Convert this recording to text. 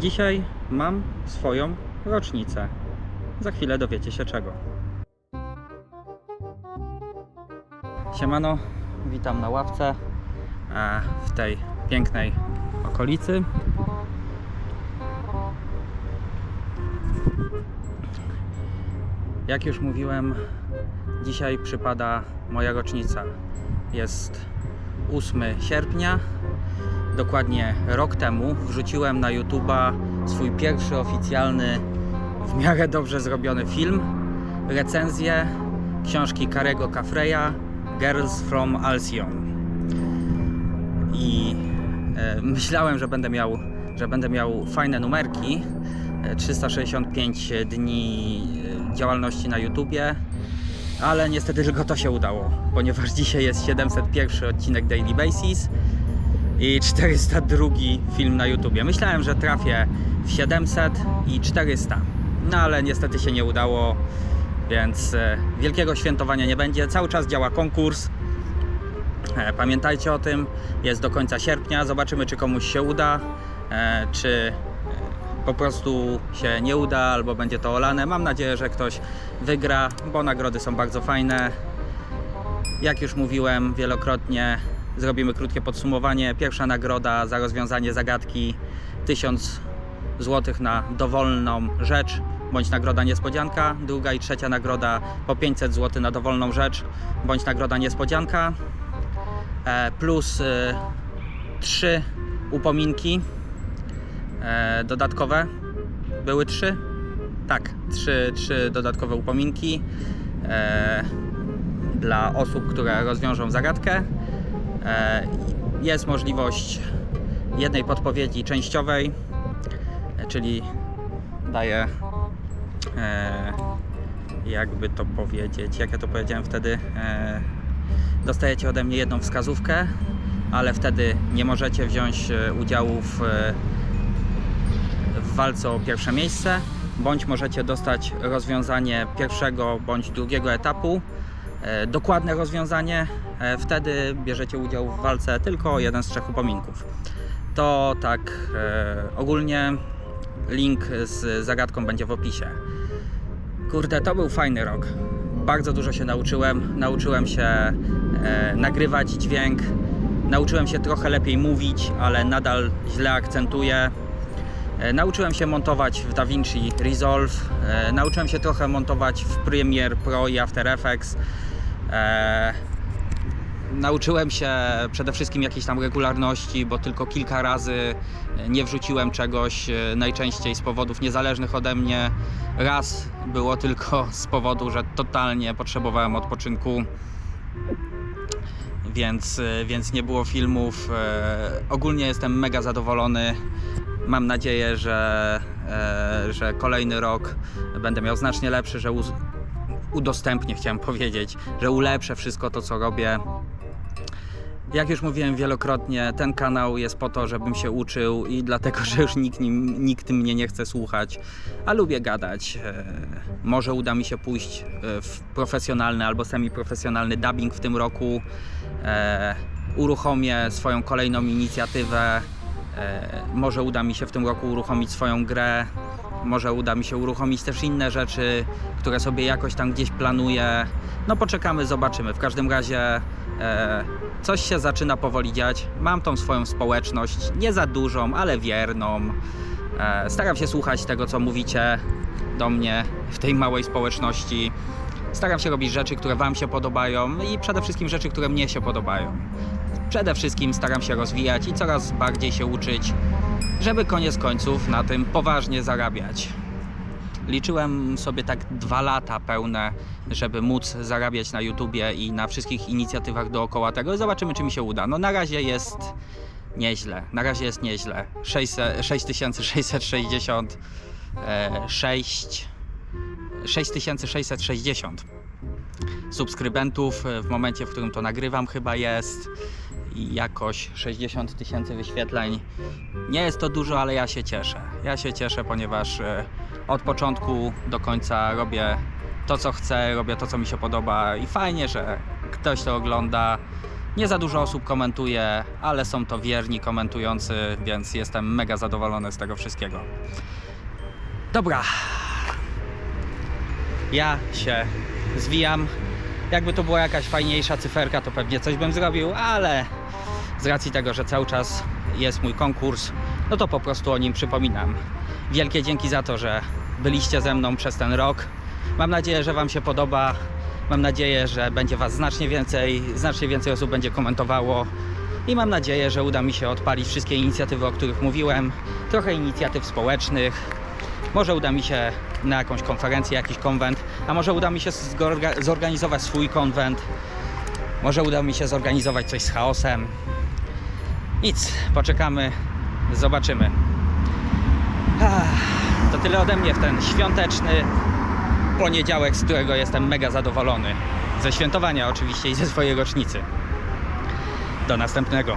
Dzisiaj mam swoją rocznicę. Za chwilę dowiecie się czego. Siemano, witam na ławce e, w tej pięknej okolicy. Jak już mówiłem, dzisiaj przypada moja rocznica. Jest 8 sierpnia. Dokładnie rok temu wrzuciłem na YouTube'a swój pierwszy oficjalny, w miarę dobrze zrobiony film. Recenzję książki Karego Cafreya Girls from Alcyon. I e, myślałem, że będę miał, że będę miał fajne numerki. E, 365 dni e, działalności na YouTubie, ale niestety tylko to się udało, ponieważ dzisiaj jest 701 odcinek Daily Basis i 402 film na YouTubie. Myślałem, że trafię w 700 i 400, no ale niestety się nie udało, więc e, wielkiego świętowania nie będzie. Cały czas działa konkurs. E, Pamiętajcie o tym, jest do końca sierpnia. Zobaczymy, czy komuś się uda, e, czy po prostu się nie uda, albo będzie to olane. Mam nadzieję, że ktoś wygra, bo nagrody są bardzo fajne. Jak już mówiłem wielokrotnie, zrobimy krótkie podsumowanie. Pierwsza nagroda za rozwiązanie zagadki 1000 zł na dowolną rzecz bądź nagroda niespodzianka. Druga i trzecia nagroda po 500 zł na dowolną rzecz bądź nagroda niespodzianka. E, plus e, trzy upominki e, dodatkowe. Były trzy? Tak, trzy, trzy dodatkowe upominki e, dla osób, które rozwiążą zagadkę. E, jest możliwość jednej podpowiedzi częściowej, e, czyli daję e, jakby to powiedzieć, jak ja to powiedziałem wtedy, dostajecie ode mnie jedną wskazówkę, ale wtedy nie możecie wziąć udziału w, w walce o pierwsze miejsce, bądź możecie dostać rozwiązanie pierwszego bądź drugiego etapu. E, Dokładne rozwiązanie, e, wtedy bierzecie udział w walce tylko jeden z trzech upominków. To tak e, ogólnie link z zagadką będzie w opisie. Kurde, to był fajny rok. Bardzo dużo się nauczyłem. Nauczyłem się nagrywać dźwięk. Nauczyłem się trochę lepiej mówić, ale nadal źle akcentuję. E, nauczyłem się montować w DaVinci Resolve. E, nauczyłem się trochę montować w Premiere Pro i After Effects. E, Nauczyłem się przede wszystkim jakiejś tam regularności, bo tylko kilka razy nie wrzuciłem czegoś, najczęściej z powodów niezależnych ode mnie. Raz było tylko z powodu, że totalnie potrzebowałem odpoczynku, więc, więc nie było filmów. Ogólnie jestem mega zadowolony. Mam nadzieję, że, e, że kolejny rok będę miał znacznie lepszy, że udostępnię, chciałem powiedzieć, że ulepszę wszystko to, co robię. Jak już mówiłem wielokrotnie, ten kanał jest po to, żebym się uczył i dlatego, że już nikt, nikt mnie nie chce słuchać, a lubię gadać. E, Może uda mi się pójść e, w profesjonalny albo semi-profesjonalny dubbing w tym roku. Uruchomię swoją kolejną inicjatywę. E, Może uda mi się w tym roku uruchomić swoją grę. Może uda mi się uruchomić też inne rzeczy, które sobie jakoś tam gdzieś planuję. No poczekamy, zobaczymy. W każdym razie e, coś się zaczyna powoli dziać. Mam tą swoją społeczność, nie za dużą, ale wierną. E, staram się słuchać tego, co mówicie do mnie w tej małej społeczności. Staram się robić rzeczy, które Wam się podobają i przede wszystkim rzeczy, które mnie się podobają. Przede wszystkim staram się rozwijać i coraz bardziej się uczyć, żeby koniec końców na tym poważnie zarabiać. Liczyłem sobie tak dwa lata pełne, żeby móc zarabiać na YouTubie i na wszystkich inicjatywach dookoła tego. Zobaczymy, czy mi się uda. No na razie jest nieźle. Na razie jest nieźle. 600 6666 6660 subskrybentów e, w momencie, w którym to nagrywam chyba jest jakoś 60 tysięcy wyświetleń. Nie jest to dużo, ale ja się cieszę. Ja się cieszę, ponieważ e, od początku do końca robię to, co chcę, robię to, co mi się podoba i fajnie, że ktoś to ogląda. Nie za dużo osób komentuje, ale są to wierni komentujący, więc jestem mega zadowolony z tego wszystkiego. Dobra. Ja się zwijam. Jakby to była jakaś fajniejsza cyferka, to pewnie coś bym zrobił, ale z racji tego, że cały czas jest mój konkurs, no to po prostu o nim przypominam. Wielkie dzięki za to, że byliście ze mną przez ten rok. Mam nadzieję, że Wam się podoba. Mam nadzieję, że będzie Was znacznie więcej, znacznie więcej osób będzie komentowało. I mam nadzieję, że uda mi się odpalić wszystkie inicjatywy, o których mówiłem. Trochę inicjatyw społecznych. Może uda mi się na jakąś konferencję, jakiś konwent, a może uda mi się zorga- zorganizować swój konwent. Może uda mi się zorganizować coś z chaosem. Nic, poczekamy, zobaczymy. Ah, To tyle ode mnie w ten świąteczny poniedziałek, z którego jestem mega zadowolony. Ze świętowania oczywiście i ze swojej rocznicy. Do następnego.